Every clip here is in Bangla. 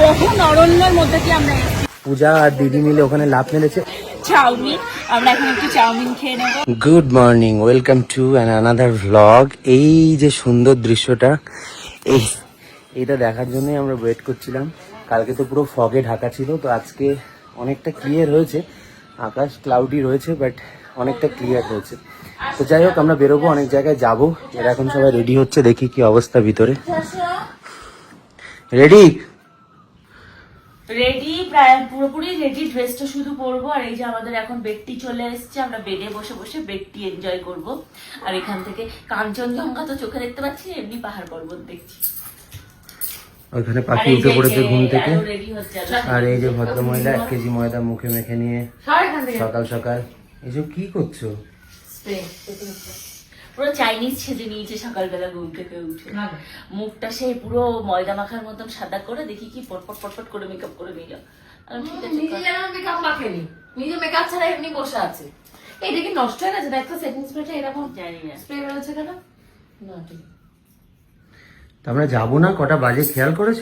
বহু অরণ্যের মধ্যে দিয়ে আমরা এসেছি। পূজা আর দিদি মিলে ওখানে লাভ মেরেছে। চাউমিন আমরা এখন একটু চাউমিন খেয়ে নেব। Good morning welcome to an another vlog এই যে সুন্দর দৃশ্যটা এই এটা দেখার জন্যই আমরা ওয়েট করছিলাম। কালকে তো পুরো ফগে ঢাকা ছিল তো আজকে অনেকটা ক্লিয়ার হয়েছে। আকাশ ক্লাউডি রয়েছে বাট অনেকটা ক্লিয়ার হয়েছে। তো যাই হোক আমরা বেরোবো অনেক জায়গায় যাব। এরা এখন সবাই রেডি হচ্ছে দেখি কি অবস্থা ভিতরে। রেডি রেডি প্রায় পুরোপুরি রেডি ড্রেসটা শুধু পরবো। আর এই যে আমাদের এখন বেডটি চলে এসেছে আমরা বেডে বসে বসে বেডটি এনজয় করব। আর এখান থেকে কাঞ্চনজঙ্ঘা তো চোখে দেখতে পাচ্ছি এমনি পাহাড় পর্বত দেখছি। ওইখানে আর পাখি উঠে পড়েছে ঘুম থেকে। আর- এই যে ভদ্রমহিলা এক কেজি ময়দা মুখে মেখে নিয়ে সকাল সকাল। এসব কি করছ? পুরো চাইনিজ সেজে নিয়েছে সকালবেলা ঘুম থেকে উঠে। মুখটা সেই পুরো ময়দা মাখার মতন সাদা করে দেখি কি পটপট পটপট করে মেকআপ করে নিল। মেকআপ মাখেনি। নিজে মেকআপ ছাড়া এমনি বসে আছে। কি নষ্ট হয়ে গেছে দেখো সেটিং স্প্রেটা এরকম জানি না। স্প্রে বেরোচ্ছে কেন? না ঠিক তো আমরা যাব না? কটা বাজে? খেয়াল করেছ।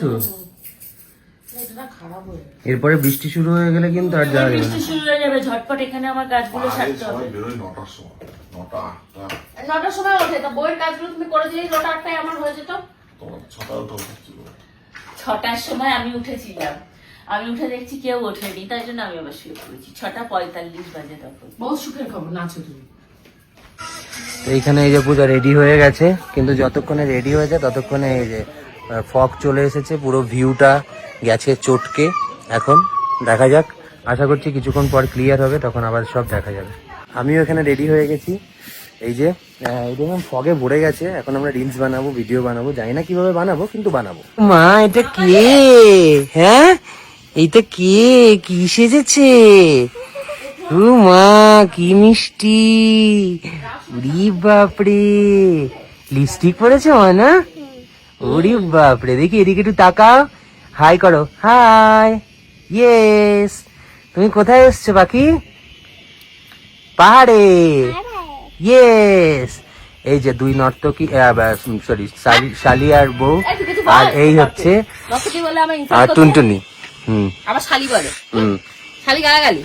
এরপরে বৃষ্টি শুরু হয়ে গেলে কিন্তু আর যাওয়া যাবে বৃষ্টি শুরু হয়ে যাবে ঝটপট এখানে আমার কাজগুলো আরে সারতে হবে। সবাই বেরোয় নটার সময় নটা আটটা। নটার সময় ওঠে তা বইয়ের কাজগুলো তুমি করে দিলে নটা আটটায় আমার হয়ে যেত? তোমার ছটা উঠে উঠছিল। ছটার সময় আমি উঠেছিলাম। আমি উঠে দেখছি কেউ ওঠেনি তাই জন্য আমি আবার শুয়ে পড়েছি। ছটা পঁয়তাল্লিশ বাজে তখন। বহুত সুখের খবর নাচো তুমি। এইখানে এই যে পূজা রেডি হয়ে গেছে কিন্তু যতক্ষণে রেডি হয়ে যায় ততক্ষণে এই যে ফগ চলে এসেছে পুরো ভিউটা গেছে চটকে। এখন দেখা যাক আশা করছি কিছুক্ষণ পর ক্লিয়ার হবে তখন আবার সব দেখা যাবে। আমিও এখানে রেডি হয়ে গেছি। এই যে দেখুন ফগে ভরে গেছে। এখন আমরা রিলস বানাবো ভিডিও বানাবো। জানি না কীভাবে বানাবো, কিন্তু বানাবো। মা, এটা কে? হ্যাঁ? এইটা কে? কি সেজেছে? ও মা, কি মিষ্টি। উরি বাপরে। লিপস্টিক পরেছে না ওরে বাপরে। দেখি, এদিকে একটু তাকাও। হাই করো। হাই ইয়েস তুমি কোথায় এসছো বাকি পাহাড়ে ইয়েস এই যে দুই নর্তকী সরি শালি আর বউ এই তুই কিছু আর বল, এই হচ্ছে নকটি বলে আমার আর ইনসাল্ট করতে টুনটুনি হুম আবার শালি বলে হুম শালি গালাগালি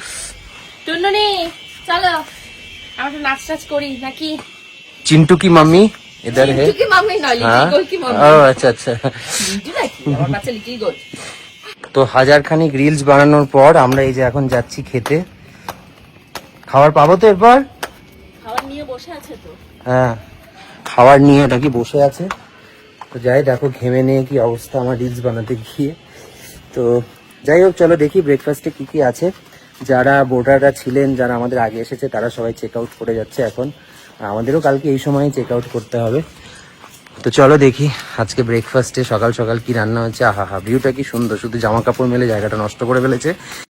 টুনটুনি চলো আমরা একটু নাচ টাচ করি নাকি चिंटू की मम्मी इधर है লিটু কি মাম্মি নয় লিটিল हाँ গোল কি মাম্মি ओ अच्छा अच्छा লিটু নাকি আমার বাচ্চা লিটিল গোল তো হাজার খানিক রিলস বানানোর পর আমরা এই যে এখন যাচ্ছি খেতে খাবার পাবো তো এরপর? খাবার নিয়ে বসে আছে তো। হ্যাঁ খাবার নিয়ে ওটা কি বসে আছে। তো যাই দেখো ঘেমে নিয়ে কি অবস্থা আমার রিলস বানাতে গিয়ে। তো যাই হোক চলো দেখি ব্রেকফাস্টে কি কি আছে। যারা বোর্ডাররা ছিলেন যারা আমাদের আগে এসেছে তারা সবাই চেক আউট করে যাচ্ছে এখন। আমাদেরও কালকে এই সময় চেক আউট করতে হবে। তো চলো দেখি আজকে ব্রেকফাস্টে সকাল সকাল কি রান্না হচ্ছে আহা হা ভিউটা কি সুন্দর। শুধু জামা কাপড় মেলে জায়গাটা নষ্ট করে ফেলেছে।